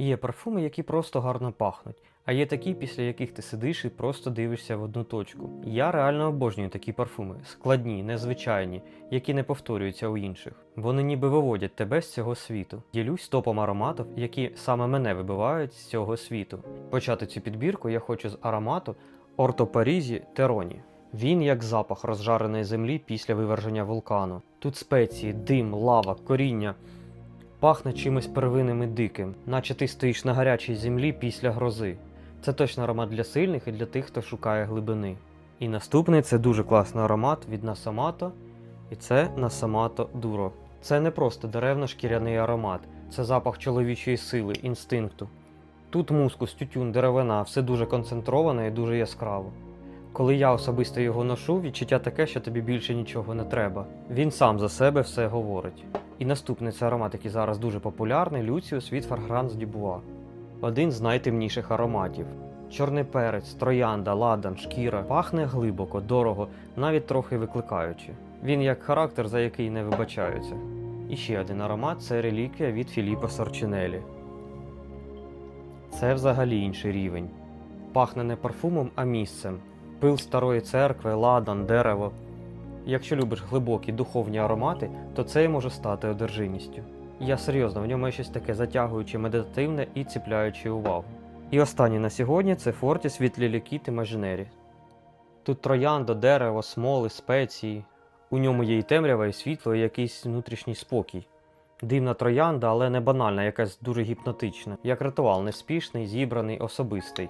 Є парфуми, які просто гарно пахнуть, а є такі, після яких ти сидиш і просто дивишся в одну точку. Я реально обожнюю такі парфуми, складні, незвичайні, які не повторюються у інших. Вони ніби виводять тебе з цього світу. Ділюсь топом ароматів, які саме мене вибивають з цього світу. Почати цю підбірку я хочу з аромату Орто Парізі Тероні. Він як запах розжареної землі після виверження вулкану. Тут спеції, дим, лава, коріння. Пахне чимось первинним і диким, наче ти стоїш на гарячій землі після грози. Це точно аромат для сильних і для тих, хто шукає глибини. І наступний це дуже класний аромат від Насамато, і це Насамато Дуро. Це не просто деревно-шкіряний аромат, це запах чоловічої сили, інстинкту. Тут мускус, тютюн, деревина, все дуже концентровано і дуже яскраво. Коли я особисто його ношу, відчуття таке, що тобі більше нічого не треба. Він сам за себе все говорить. І наступний це аромат, який зараз дуже популярний Люціус від du Bois. Один з найтемніших ароматів. Чорний перець, троянда, ладан, шкіра пахне глибоко, дорого, навіть трохи викликаючи. Він як характер, за який не вибачаються. І ще один аромат це реліквія від Філіппо Сорчинелі. Це взагалі інший рівень. Пахне не парфумом, а місцем. Пил старої церкви, ладан, дерево. Якщо любиш глибокі духовні аромати, то це і може стати одержимістю. Я серйозно, в ньому є щось таке затягуюче, медитативне і ціпляюче увагу. І останнє на сьогодні це Фортіс від Лілікіт і Маженері. Тут троянда, дерево, смоли, спеції. У ньому є і темрява, і світло, і якийсь внутрішній спокій. Дивна троянда, але не банальна, якась дуже гіпнотична, як ритуал, неспішний, зібраний, особистий.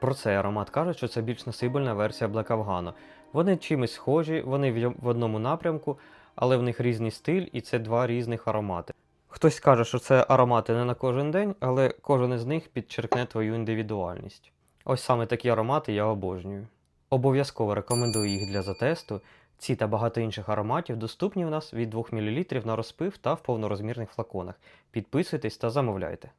Про цей аромат кажуть, що це більш насибельна версія Black Afghan. Вони чимось схожі, вони в одному напрямку, але в них різний стиль і це два різних аромати. Хтось каже, що це аромати не на кожен день, але кожен із них підчеркне твою індивідуальність. Ось саме такі аромати я обожнюю. Обов'язково рекомендую їх для затесту. Ці та багато інших ароматів доступні у нас від 2 мл на розпив та в повнорозмірних флаконах. Підписуйтесь та замовляйте.